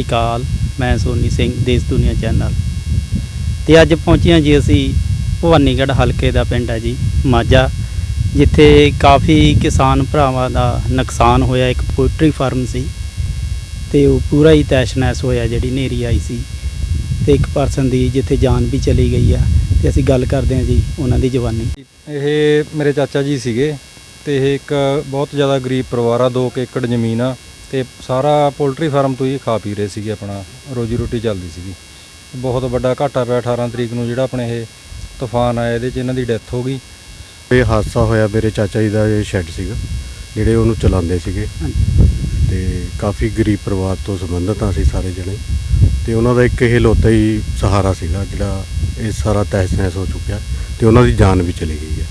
ਸਤਿ ਸ਼੍ਰੀ ਅਕਾਲ ਮੈਂ ਸੋਨੀ ਸਿੰਘ, ਦੇਸ਼ ਦੁਨੀਆ ਚੈਨਲ। ਤੇ ਅੱਜ ਪਹੁੰਚੇ ਹਾਂ ਜੀ ਅਸੀਂ ਭਵਾਨੀਗੜ੍ਹ ਹਲਕੇ ਦਾ ਪਿੰਡ ਹੈ ਜੀ, ਮਾਝਾ, ਜਿੱਥੇ ਕਾਫੀ ਕਿਸਾਨ ਭਰਾਵਾਂ ਦਾ ਨੁਕਸਾਨ ਹੋਇਆ, ਇੱਕ ਪੋਲਟਰੀ ਫਾਰਮ ਸੀ। ਤੇ ਉਹ ਪੂਰਾ ਹੀ ਤੈਸ਼-ਨੈਸ਼ ਹੋਇਆ, ਜਿਹੜੀ ਨੇਰੀ ਆਈ ਸੀ। ਤੇ ਇੱਕ ਪਰਸਨ ਦੀ ਜਿੱਥੇ ਜਾਨ ਵੀ ਚਲੀ ਗਈ ਆ। ਤੇ ਅਸੀਂ ਗੱਲ ਕਰਦੇ ਹਾਂ ਜੀ ਉਹਨਾਂ ਦੀ ਜਵਾਨੀ। ਇਹ ਮੇਰੇ ਚਾਚਾ ਜੀ ਸੀਗੇ, ਤੇ ਇਹ ਇੱਕ ਬਹੁਤ ਜ਼ਿਆਦਾ ਗਰੀਬ ਪਰਿਵਾਰ ਆ 2 ਏਕੜ ਜ਼ਮੀਨ ਆ। ਤੇ ਸਾਰਾ ਪੋਲਟਰੀ ਫਾਰਮ ਤੋਂ ਹੀ ਖਾ ਪੀ ਰਹੇ ਸੀਗੇ ਆਪਣਾ, ਰੋਜੀ ਰੋਟੀ ਚੱਲਦੀ ਸੀਗੀ। ਬਹੁਤ ਵੱਡਾ ਘਾਟਾ ਪਿਆ 18 ਤਰੀਕ ਨੂੰ ਜਿਹੜਾ ਆਪਣੇ ਇਹ ਤੂਫਾਨ ਆਇਆ, ਇਹਦੇ 'ਚ ਇਹਨਾਂ ਦੀ ਡੈਥ ਹੋ ਗਈ। ਇਹ ਹਾਦਸਾ ਹੋਇਆ ਮੇਰੇ ਚਾਚਾ ਜੀ ਦਾ, ਇਹ ਸ਼ੈੱਡ ਸੀਗਾ, ਜਿਹੜੇ ਉਹਨੂੰ ਚਲਾਉਂਦੇ ਸੀਗੇ। ਤੇ ਕਾਫੀ ਗਰੀਬ ਪਰਿਵਾਰ ਤੋਂ ਸੰਬੰਧਿਤ ਆ ਸੀ ਸਾਰੇ ਜਣੇ। ਤੇ ਉਹਨਾਂ ਦਾ ਇੱਕ ਇਹ ਲੋਤਾ ਹੀ ਸਹਾਰਾ ਸੀਗਾ, ਜਿਹੜਾ ਇਹ ਸਾਰਾ ਤਹਿਸ ਨਹਿਸ ਹੋ ਚੁੱਕਿਆ, ਤੇ ਉਹਨਾਂ ਦੀ ਜਾਨ ਵੀ ਚਲੀ ਗਈ ਹੈ।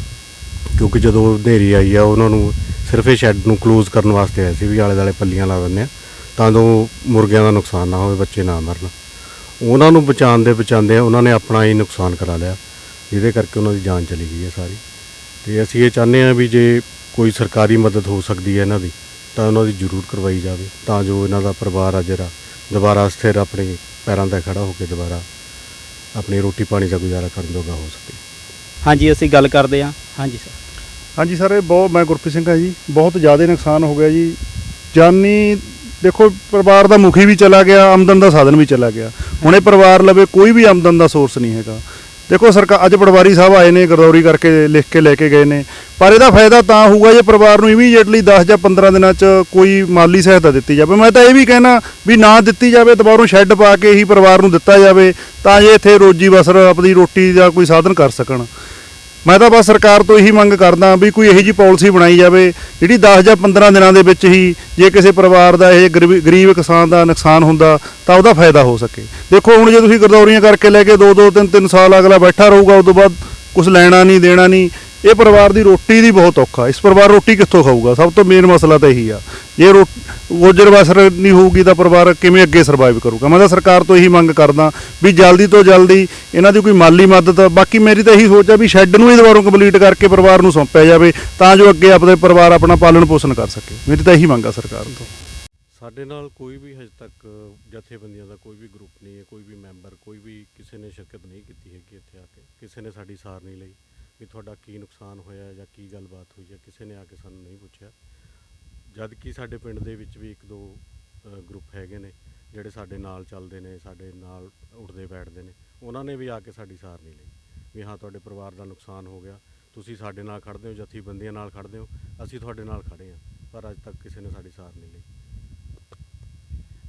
ਕਿਉਂਕਿ ਜਦੋਂ ਹਨੇਰੀ ਆਈ ਆ, ਉਹਨਾਂ ਨੂੰ ਸਿਰਫ ਇਹ ਸ਼ੈੱਡ ਨੂੰ ਕਲੋਜ਼ ਕਰਨ ਵਾਸਤੇ ਆਏ ਸੀ ਵੀ ਆਲੇ ਦਾਲੇ ਪੱਲੀਆਂ ਲਾ ਦਿੰਦੇ ਆ, ਤਾਂ ਜੋ ਮੁਰਗਿਆਂ ਦਾ ਨੁਕਸਾਨ ਨਾ ਹੋਵੇ, ਬੱਚੇ ਨਾ ਮਰਨ। ਉਹਨਾਂ ਨੂੰ ਬਚਾਉਣ ਦੇ ਬਚਾਉਂਦੇ ਆ, ਉਹਨਾਂ ਨੇ ਆਪਣਾ ਹੀ ਨੁਕਸਾਨ ਕਰਾ ਲਿਆ। ਜਿਹਦੇ ਕਰਕੇ ਉਹਨਾਂ ਦੀ ਜਾਨ ਚਲੀ ਗਈ ਹੈ ਸਾਰੀ। ਤੇ ਅਸੀਂ ਇਹ ਚਾਹੁੰਦੇ ਹਾਂ ਵੀ ਜੇ ਕੋਈ ਸਰਕਾਰੀ ਮਦਦ ਹੋ ਸਕਦੀ ਹੈ ਇਹਨਾਂ ਦੀ, ਤਾਂ ਉਹਨਾਂ ਦੀ ਜ਼ਰੂਰ ਕਰਵਾਈ ਜਾਵੇ, ਤਾਂ ਜੋ ਇਹਨਾਂ ਦਾ ਪਰਿਵਾਰ ਆ ਜਿਹੜਾ, ਦੁਬਾਰਾ ਸਥਿਰ ਆਪਣੇ ਪੈਰਾਂ 'ਤੇ ਖੜਾ ਹੋ ਕੇ ਦੁਬਾਰਾ ਆਪਣੀ ਰੋਟੀ ਪਾਣੀ ਦਾ ਗੁਜ਼ਾਰਾ ਕਰਨ ਜੋਗਾ ਹੋ ਸਕੇ। ਹਾਂਜੀ, ਅਸੀਂ ਗੱਲ ਕਰਦੇ ਹਾਂ। ਹਾਂਜੀ ਸਰ ਹਾਂਜੀ ਸਰ, ਇਹ ਬਹੁਤ, ਮੈਂ ਗੁਰਪ੍ਰੀਤ ਸਿੰਘ ਹਾਂ ਜੀ, ਬਹੁਤ ਜ਼ਿਆਦਾ ਨੁਕਸਾਨ ਹੋ ਗਿਆ ਜੀ। ਜਾਨੀ ਦੇਖੋ, ਪਰਿਵਾਰ ਦਾ ਮੁਖੀ ਵੀ ਚਲਾ ਗਿਆ, ਆਮਦਨ ਦਾ ਸਾਧਨ ਵੀ ਚਲਾ ਗਿਆ। ਹੁਣ ਇਹ ਪਰਿਵਾਰ ਲਵੇ, ਕੋਈ ਵੀ ਆਮਦਨ ਦਾ ਸੋਰਸ ਨਹੀਂ ਹੈਗਾ। ਦੇਖੋ ਸਰਕਾਰ ਅੱਜ ਪਟਵਾਰੀ ਸਾਹਿਬ ਆਏ ਨੇ, ਗਰਦੌਰੀ ਕਰਕੇ ਲਿਖ ਕੇ ਲੈ ਕੇ ਗਏ ਨੇ। ਪਰ ਇਹਦਾ ਫਾਇਦਾ ਤਾਂ ਹੋਊਗਾ ਜੇ ਪਰਿਵਾਰ ਨੂੰ ਇਮੀਡੀਏਟਲੀ 10 ਜਾਂ 15 ਦਿਨਾਂ 'ਚ ਕੋਈ ਮਾਲੀ ਸਹਾਇਤਾ ਦਿੱਤੀ ਜਾਵੇ। ਮੈਂ ਤਾਂ ਇਹ ਵੀ ਕਹਿਣਾ ਵੀ ਨਾ ਦਿੱਤੀ ਜਾਵੇ, ਦੁਬਾਰੋਂ ਸ਼ੈੱਡ ਪਾ ਕੇ ਹੀ ਪਰਿਵਾਰ ਨੂੰ ਦਿੱਤਾ ਜਾਵੇ, ਤਾਂ ਜੇ ਇੱਥੇ ਰੋਜੀ ਬਸਰ ਆਪਣੀ ਰੋਟੀ ਦਾ ਕੋਈ ਸਾਧਨ ਕਰ ਸਕਣ। ਮੈਂ ਤਾਂ ਬਸ ਸਰਕਾਰ ਤੋਂ ਇਹੀ ਮੰਗ ਕਰਦਾ ਵੀ ਕੋਈ ਇਹੋ ਜੀ ਪਾਲਿਸੀ ਬਣਾਈ ਜਾਵੇ, ਜਿਹੜੀ 10 ਜਾਂ 15 ਦਿਨਾਂ ਦੇ ਵਿੱਚ ਹੀ ਜੇ ਕਿਸੇ ਪਰਿਵਾਰ ਦਾ ਇਹ ਗਰੀਬ ਗਰੀਬ ਕਿਸਾਨ ਦਾ ਨੁਕਸਾਨ ਹੁੰਦਾ, ਤਾਂ ਉਹਦਾ ਫਾਇਦਾ ਹੋ ਸਕੇ। ਦੇਖੋ, ਹੁਣ ਜੇ ਤੁਸੀਂ ਗਰਦੌਰੀਆਂ ਕਰਕੇ ਲੈ ਕੇ 2-2 3-3 ਸਾਲ ਅਗਲਾ ਬੈਠਾ ਰਹੂਗਾ ਉਸ ਤੋਂ ਬਾਅਦ ਕੁਝ ਲੈਣਾ ਨਹੀਂ, ਦੇਣਾ ਨਹੀਂ, ਇਹ ਪਰਿਵਾਰ ਦੀ ਰੋਟੀ ਦੀ ਬਹੁਤ ਔਖਾ, ਇਸ ਪਰਿਵਾਰ ਰੋਟੀ ਕਿੱਥੋਂ ਖਾਊਗਾ? ਸਭ ਤੋਂ ਮੇਨ ਮਸਲਾ ਤਾਂ ਇਹੀ ਆ। ਜੇ ਰੋ, ਗੋਜਰ ਬਸਰ ਨਹੀਂ ਹੋਊਗੀ ਤਾਂ ਪਰਿਵਾਰ ਕਿਵੇਂ ਅੱਗੇ ਸਰਵਾਈਵ ਕਰੂਗਾ? ਮੈਂ ਤਾਂ ਸਰਕਾਰ ਤੋਂ ਇਹੀ ਮੰਗ ਕਰਦਾ ਵੀ ਜਲਦੀ ਤੋਂ ਜਲਦੀ ਇਹਨਾਂ ਦੀ ਕੋਈ ਮਾਲੀ ਮਦਦ, ਬਾਕੀ ਮੇਰੀ ਤਾਂ ਇਹੀ ਸੋਚ ਆ ਵੀ ਸ਼ੈੱਡ ਨੂੰ ਹੀ ਦੁਬਾਰਾ ਕੰਪਲੀਟ ਕਰਕੇ ਪਰਿਵਾਰ ਨੂੰ ਸੌਂਪਿਆ ਜਾਵੇ, ਤਾਂ ਜੋ ਅੱਗੇ ਆਪਣੇ ਪਰਿਵਾਰ ਆਪਣਾ ਪਾਲਣ ਪੋਸ਼ਣ ਕਰ ਸਕੇ। ਮੇਰੀ ਤਾਂ ਇਹੀ ਮੰਗ ਆ ਸਰਕਾਰ ਤੋਂ। ਸਾਡੇ ਨਾਲ ਕੋਈ ਵੀ ਹਜੇ ਤੱਕ ਜਥੇਬੰਦੀਆਂ ਦਾ ਕੋਈ ਵੀ ਗਰੁੱਪ ਨਹੀਂ ਹੈ, ਕੋਈ ਵੀ ਮੈਂਬਰ ਕੋਈ ਵੀ ਕਿਸੇ ਨੇ ਸ਼ਿਰਕਤ ਨਹੀਂ ਕੀਤੀ ਹੈਗੀ ਇੱਥੇ ਆ ਕੇ। ਕਿਸੇ ਨੇ ਸਾਡੀ ਸਾਰ ਨਹੀਂ ਲਈ, ਵੀ ਤੁਹਾਡਾ ਕੀ ਨੁਕਸਾਨ ਹੋਇਆ ਜਾਂ ਕੀ ਗੱਲਬਾਤ ਹੋਈ ਹੈ, ਕਿਸੇ ਨੇ ਆ ਕੇ ਸਾਨੂੰ ਨਹੀਂ ਪੁੱਛਿਆ। ਜਦ ਕਿ ਸਾਡੇ ਪਿੰਡ ਦੇ ਵਿੱਚ ਵੀ ਇੱਕ ਦੋ ਗਰੁੱਪ ਹੈਗੇ ਨੇ, ਜਿਹੜੇ ਸਾਡੇ ਨਾਲ ਚੱਲਦੇ ਨੇ, ਸਾਡੇ ਨਾਲ ਉੱਠਦੇ ਬੈਠਦੇ ਨੇ, ਉਹਨਾਂ ਨੇ ਵੀ ਆ ਕੇ ਸਾਡੀ ਸਾਰ ਨਹੀਂ ਲਈ। ਵੀ ਹਾਂ, ਤੁਹਾਡੇ ਪਰਿਵਾਰ ਦਾ ਨੁਕਸਾਨ ਹੋ ਗਿਆ, ਤੁਸੀਂ ਸਾਡੇ ਨਾਲ ਖੜਦੇ ਹੋ, ਜਥੇਬੰਦੀਆਂ ਨਾਲ ਖੜਦੇ ਹੋ, ਅਸੀਂ ਤੁਹਾਡੇ ਨਾਲ ਖੜੇ ਹਾਂ, ਪਰ ਅੱਜ ਤੱਕ ਕਿਸੇ ਨੇ ਸਾਡੀ ਸਾਰ ਨਹੀਂ ਲਈ।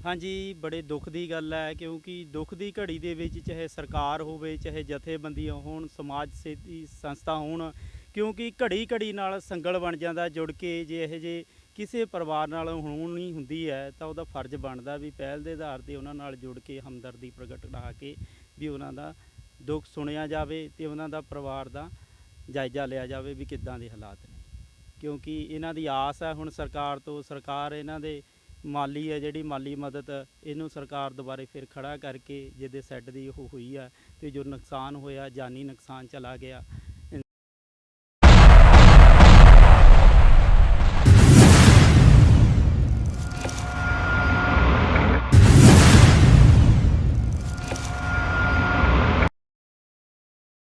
ਹਾਂਜੀ, ਬੜੇ ਦੁੱਖ ਦੀ ਗੱਲ ਹੈ, ਕਿਉਂਕਿ ਦੁੱਖ ਦੀ ਘੜੀ ਦੇ ਵਿੱਚ ਚਾਹੇ ਸਰਕਾਰ ਹੋਵੇ, ਚਾਹੇ ਜਥੇਬੰਦੀਆਂ ਹੋਣ, ਸਮਾਜ ਸੇਵੀ ਸੰਸਥਾ ਹੋਣ, ਕਿਉਂਕਿ ਘੜੀ ਘੜੀ ਨਾਲ ਸੰਗਲ ਬਣ ਜਾਂਦਾ, ਜੁੜ ਕੇ ਜੇ ਇਹ ਜੇ ਕਿਸੇ ਪਰਿਵਾਰ ਨਾਲ ਹੋਣੀ ਹੁੰਦੀ ਹੈ, ਤਾਂ ਉਹਦਾ ਫਰਜ਼ ਬਣਦਾ ਵੀ ਪਹਿਲ ਦੇ ਆਧਾਰ ਤੇ ਉਹਨਾਂ ਨਾਲ ਜੁੜ ਕੇ ਹਮਦਰਦੀ ਪ੍ਰਗਟ ਕਰਾ ਕੇ ਵੀ ਉਹਨਾਂ ਦਾ ਦੁੱਖ ਸੁਣਿਆ ਜਾਵੇ ਤੇ ਉਹਨਾਂ ਦਾ ਪਰਿਵਾਰ ਦਾ ਜਾਇਜ਼ਾ ਲਿਆ ਜਾਵੇ ਵੀ ਕਿੱਦਾਂ ਦੇ ਹਾਲਾਤ ਨੇ। ਕਿਉਂਕਿ ਇਹਨਾਂ ਦੀ ਆਸ ਹੈ ਹੁਣ ਸਰਕਾਰ ਤੋਂ, ਸਰਕਾਰ ਇਹਨਾਂ ਦੇ ਮਾਲੀ ਹੈ, ਜਿਹੜੀ ਮਾਲੀ ਮਦਦ ਇਹਨੂੰ ਸਰਕਾਰ ਦੁਬਾਰੇ ਫਿਰ ਖੜਾ ਕਰਕੇ ਜਿਹਦੇ ਸੈੱਟ ਦੀ ਉਹ ਹੋਈ ਆ ਤੇ ਜੋ ਨੁਕਸਾਨ ਹੋਇਆ, ਜਾਨੀ ਨੁਕਸਾਨ ਚਲਾ ਗਿਆ